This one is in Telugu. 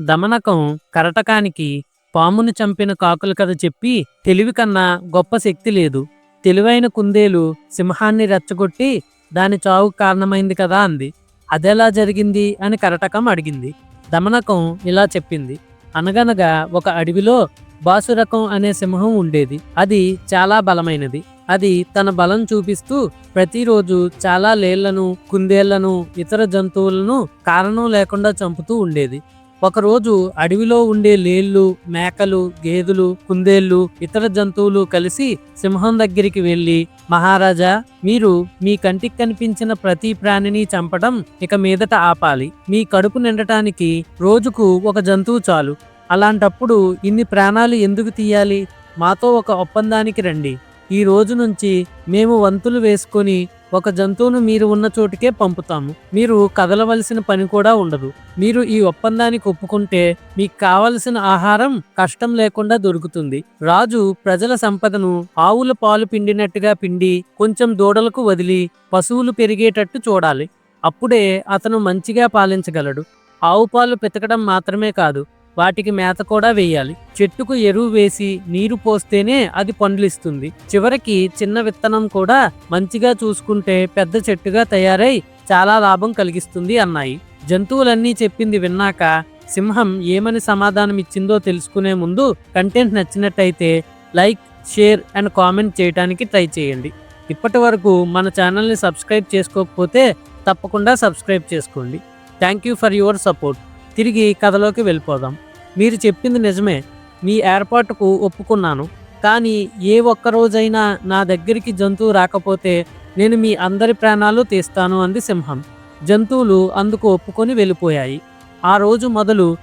దమనకం కరటకానికి పామును చంపిన కాకుల కథ చెప్పి తెలివి కన్నా గొప్ప శక్తి లేదు. తెలివైన కుందేలు సింహాన్ని రెచ్చగొట్టి దాని చావుకు కారణమైంది కదా అంది. అదెలా జరిగింది అని కరటకం అడిగింది. దమనకం ఇలా చెప్పింది. అనగనగా ఒక అడవిలో బాసురకం అనే సింహం ఉండేది. అది చాలా బలమైనది. అది తన బలం చూపిస్తూ ప్రతిరోజు చాలా లేళ్ళను కుందేళ్ళను ఇతర జంతువులను కారణం లేకుండా చంపుతూ ఉండేది. ఒకరోజు అడవిలో ఉండే లేళ్ళు మేకలు గేదెలు కుందేళ్ళు ఇతర జంతువులు కలిసి సింహం దగ్గరికి వెళ్ళి మహారాజా మీరు మీ కంటికి కనిపించిన ప్రతి ప్రాణిని చంపడం ఇక మీదట ఆపాలి. మీ కడుపు నిండటానికి రోజుకు ఒక జంతువు చాలు. అలాంటప్పుడు ఇన్ని ప్రాణాలు ఎందుకు తీయాలి? మాతో ఒక ఒప్పందానికి రండి. ఈ రోజు నుంచి మేము వంతులు వేసుకొని ఒక జంతువును మీరు ఉన్న చోటుకే పంపుతాము. మీరు కదలవలసిన పని కూడా ఉండదు. మీరు ఈ ఒప్పందానికి ఒప్పుకుంటే మీకు కావలసిన ఆహారం కష్టం లేకుండా దొరుకుతుంది. రాజు ప్రజల సంపదను ఆవుల పాలు పిండినట్టుగా పిండి కొంచెం దూడలకు వదిలి పశువులు పెరిగేటట్టు చూడాలి. అప్పుడే అతను మంచిగా పాలించగలడు. ఆవు పాలు పితకడం మాత్రమే కాదు వాటికి మేత కూడా వేయాలి. చెట్టుకు ఎరువు వేసి నీరు పోస్తేనే అది పండ్లిస్తుంది. చివరికి చిన్న విత్తనం కూడా మంచిగా చూసుకుంటే పెద్ద చెట్టుగా తయారై చాలా లాభం కలిగిస్తుంది అన్నాయి. జంతువులన్నీ చెప్పింది విన్నాక సింహం ఏమని సమాధానం ఇచ్చిందో తెలుసుకునే ముందు కంటెంట్ నచ్చినట్టయితే లైక్ షేర్ అండ్ కామెంట్ చేయడానికి ట్రై చేయండి. ఇప్పటి వరకు మన ఛానల్ని సబ్స్క్రైబ్ చేసుకోకపోతే తప్పకుండా సబ్స్క్రైబ్ చేసుకోండి. Thank you for your support. తిరిగి కథలోకి వెళ్ళిపోదాం. మీరు చెప్పింది నిజమే. మీ ఏర్పాటుకు ఒప్పుకున్నాను. కానీ ఏ ఒక్క రోజైనా నా దగ్గరికి జంతువు రాకపోతే నేను మీ అందరి ప్రాణాలు తీస్తాను అంది సింహం. జంతువులు అందుకు ఒప్పుకొని వెళ్ళిపోయాయి. ఆ రోజు మొదలు